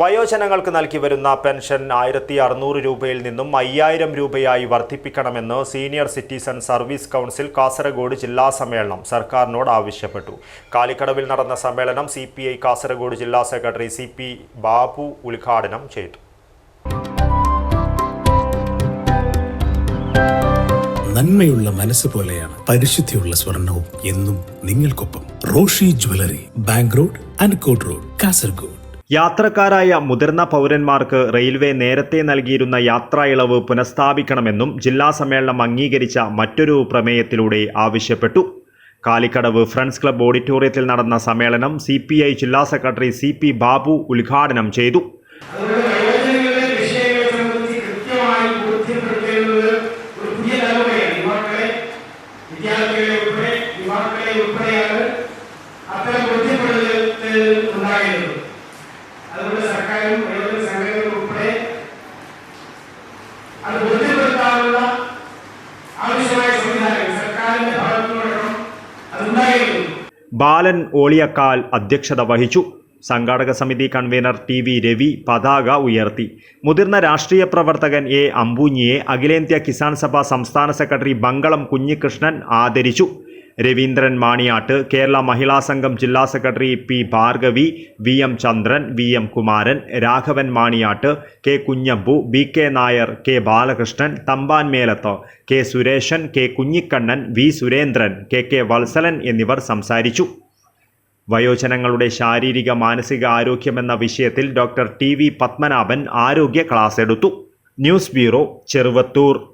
വയോജനങ്ങൾക്ക് നൽകി വരുന്ന പെൻഷൻ ആയിരത്തി അറുന്നൂറ് രൂപയിൽ നിന്നും അയ്യായിരം രൂപയായി വർദ്ധിപ്പിക്കണമെന്ന് senior citizen service council Kasaragod ജില്ലാ സമ്മേളനം സർക്കാരിനോട് ആവശ്യപ്പെട്ടു. കാലിക്കടവിൽ നടന്ന സമ്മേളനം സി പി ഐ കാസർഗോഡ് ജില്ലാ സെക്രട്ടറി സി പി ബാബു ഉദ്ഘാടനം ചെയ്തു. നന്മയുള്ള മനസ്സ് പോലെയാണ് പരിശുദ്ധിയുള്ള സ്വർണവും എന്നും നിങ്ങൾക്കൊപ്പം Roshi jewellery bank road Ankot road Kasaragod. യാത്രക്കാരായ മുതിർന്ന പൗരന്മാർക്ക് റെയിൽവേ നേരത്തെ നൽകിയിരുന്ന യാത്രാ ഇളവ് പുനഃസ്ഥാപിക്കണമെന്നും ജില്ലാ സമ്മേളനം അംഗീകരിച്ച മറ്റൊരു പ്രമേയത്തിലൂടെ ആവശ്യപ്പെട്ടു. കാലിക്കടവ് ഫ്രണ്ട്സ് ക്ലബ്ബ് ഓഡിറ്റോറിയത്തിൽ നടന്ന സമ്മേളനം സി ജില്ലാ സെക്രട്ടറി സി ബാബു ഉദ്ഘാടനം ചെയ്തു. വിദ്യാർത്ഥികളെ ഉൾപ്പെടെ യുവാക്കളെ ഉൾപ്പെടെയാണ് അത് ബോധ്യപ്പെടുത്താനുള്ള ആവശ്യമായ സംവിധാനം സർക്കാരിന്റെ ഭാഗത്തുനിന്നടക്കം അതുണ്ടായിരുന്നു. ബാലൻ ഓളിയക്കാൽ അധ്യക്ഷത വഹിച്ചു. സംഘാടക സമിതി കൺവീനർ ടി വി രവി പതാക ഉയർത്തി. മുതിർന്ന രാഷ്ട്രീയ പ്രവർത്തകൻ എ അമ്പൂഞ്ഞിയെ അഖിലേന്ത്യാ കിസാൻ സഭ സംസ്ഥാന സെക്രട്ടറി ബംഗളം കുഞ്ഞികൃഷ്ണൻ ആദരിച്ചു. രവീന്ദ്രൻ മാണിയാട്ട് കേരള മഹിളാ സംഘം ജില്ലാ secretary P Bhargavi V M Chandran V M Kumaran Raghavan Maniyat K Kunhambu B K Nair K Balakrishnan Thampan Melath K Sureshan K Kunhikannan V Surendran K K Valsalan എന്നിവർ സംസാരിച്ചു. വയോജനങ്ങളുടെ ശാരീരിക മാനസിക ആരോഗ്യമെന്ന വിഷയത്തിൽ doctor T V Padmanabhan ആരോഗ്യ class എടുത്തു. News bureau Cheruvathur.